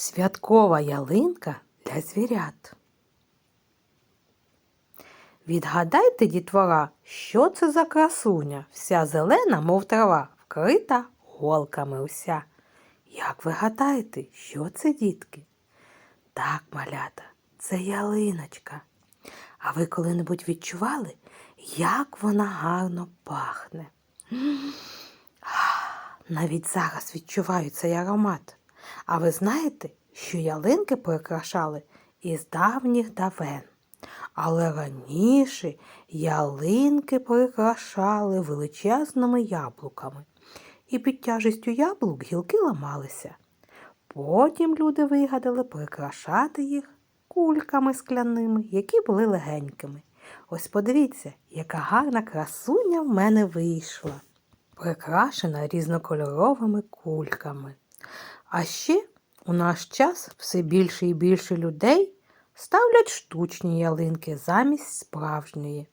Святкова ялинка для звірят. Відгадайте, дітвора, що це за красуня, вся зелена, мов трава, вкрита голками уся. Як ви гадаєте, що це, дітки? Так, малята, це ялиночка. А ви коли-небудь відчували, як вона гарно пахне? Навіть зараз відчуваю цей аромат. А ви знаєте, що ялинки прикрашали із давніх давен. Але раніше ялинки прикрашали величезними яблуками, і під тяжестю яблук гілки ламалися. Потім люди вигадали прикрашати їх кульками скляними, які були легенькими. Ось подивіться, яка гарна красуня в мене вийшла, прикрашена різнокольоровими кульками. А ще у наш час все більше і більше людей ставлять штучні ялинки замість справжньої,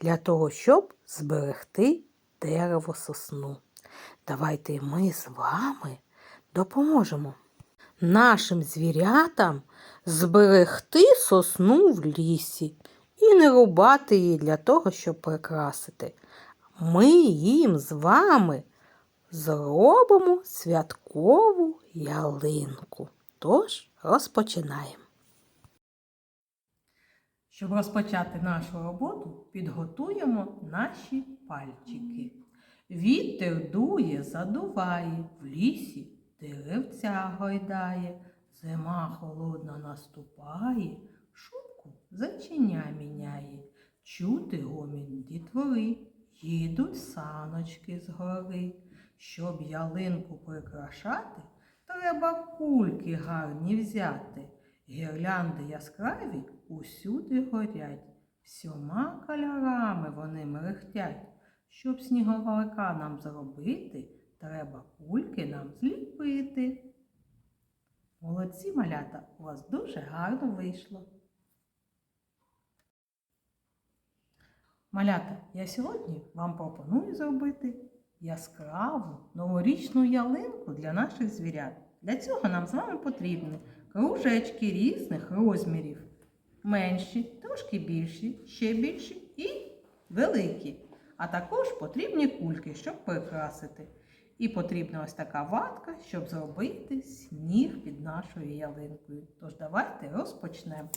для того, щоб зберегти дерево сосну. Давайте ми з вами допоможемо нашим звірятам зберегти сосну в лісі і не рубати її для того, щоб прикрасити. Ми їм з вами зробимо святкову ялинку. Тож розпочинаємо. Щоб розпочати нашу роботу, підготуємо наші пальчики. Вітер дує, задуває, в лісі деревця гойдає, зима холодна наступає, шубку зачиня міняє, чути гомін дітвори, їдуть саночки з гори. Щоб ялинку прикрашати, треба кульки гарні взяти. Гірлянди яскраві усюди горять, всьома кольорами вони мерехтять. Щоб сніговика нам зробити, треба кульки нам зліпити. Молодці малята, у вас дуже гарно вийшло. Малята, я сьогодні вам пропоную зробити яскраву новорічну ялинку для наших звірят. Для цього нам з вами потрібні кружечки різних розмірів. Менші, трошки більші, ще більші і великі. А також потрібні кульки, щоб прикрасити. І потрібна ось така ватка, щоб зробити сніг під нашою ялинкою. Тож давайте розпочнемо.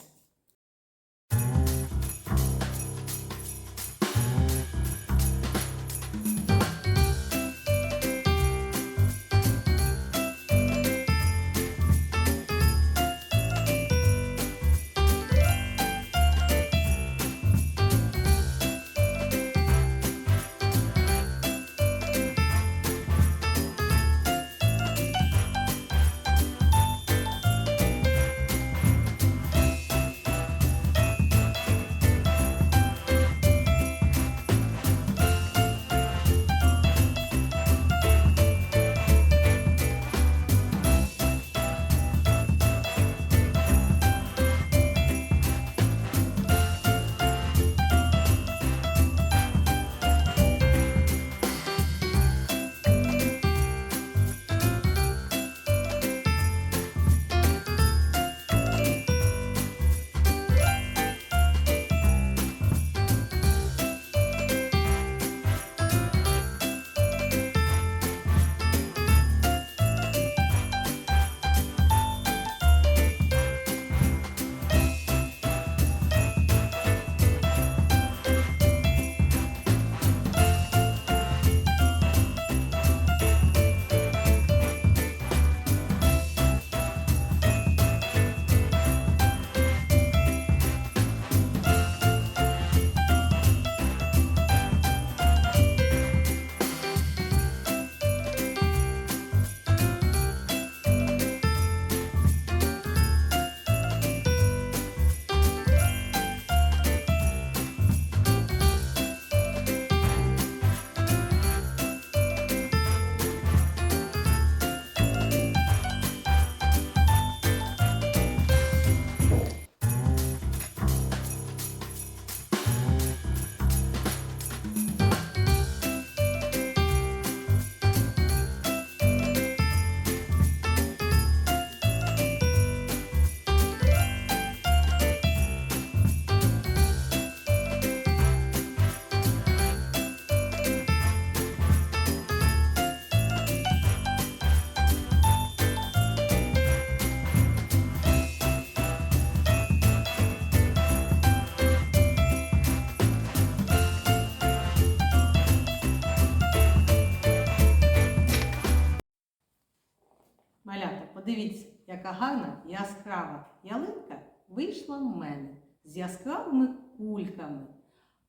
Яка гарна яскрава ялинка вийшла в мене з яскравими кульками.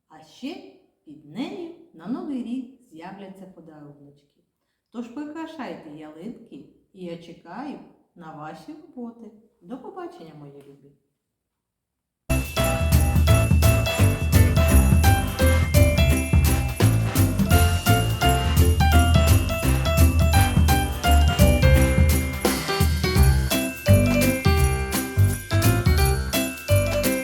А ще під нею на новий рік з'являться подаруночки. Тож прикрашайте ялинки, і я чекаю на ваші роботи. До побачення, мої любі!